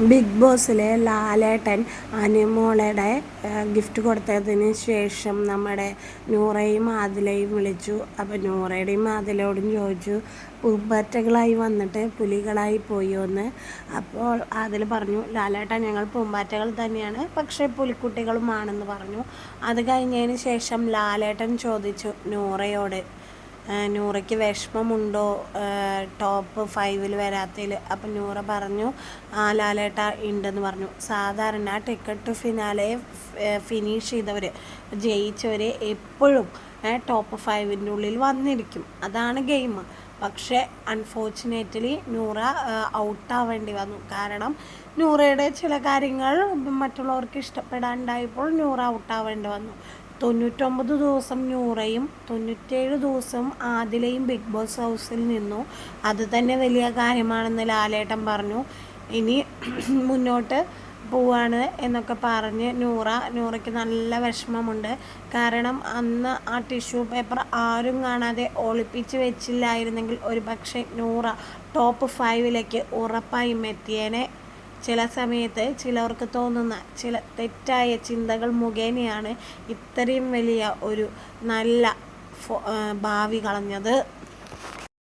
Big ബോസിലെ ലാലേട്ടൻ അനുമോളയുടെ gift കൊടുത്തതിന് ശേഷം നമ്മുടെ നൂറയും ആദിലയും വിളിച്ചു. അപ്പോൾ നൂറയുടെയും ആദിലയോടും ചോദിച്ചു പൂമ്പാറ്റകളായി വന്നിട്ട് പുലികളായി പോയോ എന്ന്? അപ്പോൾ ആദിൽ പറഞ്ഞു ലാലേട്ടൻ ഞങ്ങൾ പൂമ്പാറ്റകൾ തന്നെയാണ് പക്ഷേ പുലിക്കുട്ടികളുമാണെന്ന് പറഞ്ഞു. അത് കഴിഞ്ഞതിന് ശേഷം ലാലേട്ടൻ ചോദിച്ചു നൂറയോട് നൂറയ്ക്ക് വിഷമമുണ്ടോ? ടോപ്പ് ഫൈവിൽ വരാത്തതിൽ അപ്പം നൂറ പറഞ്ഞു ആ ലാലേട്ട ഉണ്ടെന്ന് പറഞ്ഞു. സാധാരണ ടിക്കറ്റ് ഫിനാലെ ഫിനിഷ് ചെയ്തവർ ജയിച്ചവർ എപ്പോഴും ടോപ്പ് ഫൈവിന്റെ ഉള്ളിൽ വന്നിരിക്കും. അതാണ് ഗെയിം പക്ഷേ അൺഫോർച്ചുനേറ്റ്ലി നൂറ ഔട്ടാവേണ്ടി വന്നു. കാരണം നൂറയുടെ ചില കാര്യങ്ങൾ മറ്റുള്ളവർക്ക് ഇഷ്ടപ്പെടാണ്ടായപ്പോൾ നൂറ ഔട്ടാവേണ്ടി വന്നു. തൊണ്ണൂറ്റൊമ്പത് ദിവസം നൂറയും തൊണ്ണൂറ്റേഴ് ദിവസം ആദിലയും ബിഗ് ബോസ് ഹൗസിൽ നിന്നു. അത് തന്നെ വലിയ കാര്യമാണെന്ന് ലാലേട്ടൻ പറഞ്ഞു. ഇനി മുന്നോട്ട് പോവാണ് എന്നൊക്കെ പറഞ്ഞ് നൂറ നൂറയ്ക്ക് നല്ല വിഷമമുണ്ട്. കാരണം അന്ന് ആ ടിഷ്യൂ പേപ്പർ ആരും കാണാതെ ഒളിപ്പിച്ച് വെച്ചില്ലായിരുന്നെങ്കിൽ ഒരു പക്ഷേ നൂറ ടോപ്പ് ഫൈവിലേക്ക് ഉറപ്പായും എത്തിയേനെ. ചില സമയത്ത് ചിലവർക്ക് തോന്നുന്ന ചില തെറ്റായ ചിന്തകൾ മുഖേനയാണ് ഇത്രയും വലിയ ഒരു നല്ല ഭാവി കളഞ്ഞത്.